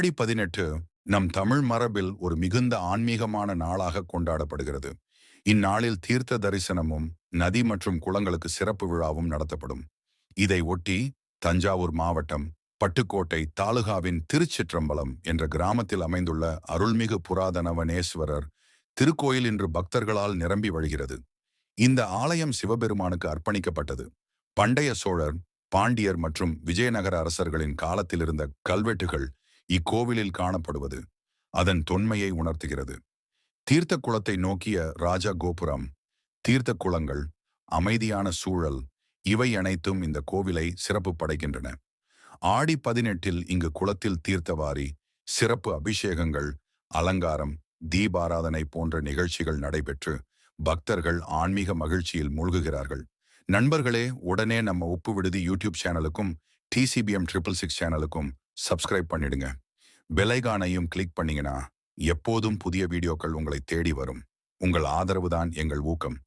ஆடி பதினெட்டு நம் தமிழ் மரபில் ஒரு மிகுந்த ஆன்மீகமான நாளாக கொண்டாடப்படுகிறது. இந்நாளில் தீர்த்த தரிசனமும் நதி மற்றும் குளங்களுக்கு சிறப்பு விழாவும் நடத்தப்படும். இதை ஒட்டி தஞ்சாவூர் மாவட்டம் பட்டுக்கோட்டை தாலுகாவின் திருச்சிற்றம்பலம் என்ற கிராமத்தில் அமைந்துள்ள அருள்மிகு புராதனவனேஸ்வரர் திருக்கோயில் இன்று பக்தர்களால் நிரம்பி வழிகிறது. இந்த ஆலயம் சிவபெருமானுக்கு அர்ப்பணிக்கப்பட்டது. பண்டைய சோழர் பாண்டியர் மற்றும் விஜயநகர அரசர்களின் காலத்தில் இருந்த கல்வெட்டுகள் இக்கோவிலில் காணப்படுவது அதன் தொன்மையை உணர்த்துகிறது. தீர்த்த குளத்தை நோக்கிய ராஜா கோபுரம் தீர்த்த குளங்கள் அமைதியான சூழல் இவை அனைத்தும் இந்த கோவிலை சிறப்பு படைக்கின்றன. ஆடி பதினெட்டில் இங்கு குளத்தில் தீர்த்தவாரி சிறப்பு அபிஷேகங்கள் அலங்காரம் தீபாராதனை போன்ற நிகழ்ச்சிகள் நடைபெற்று பக்தர்கள் ஆன்மீக மகிழ்ச்சியில் மூழ்குகிறார்கள். நண்பர்களே உடனே நம்ம உப்பு விடுதி யூடியூப் சேனலுக்கும் டிசிபிஎம் ட்ரிபிள் சிக்ஸ் சேனலுக்கும் சப்ஸ்கிரைப் பண்ணிடுங்க. பெலைகானையும் கிளிக் பண்ணீங்கன்னா எப்போதும் புதிய வீடியோக்கள் உங்களை தேடி வரும். உங்கள் ஆதரவு தான் எங்கள் ஊக்கம்.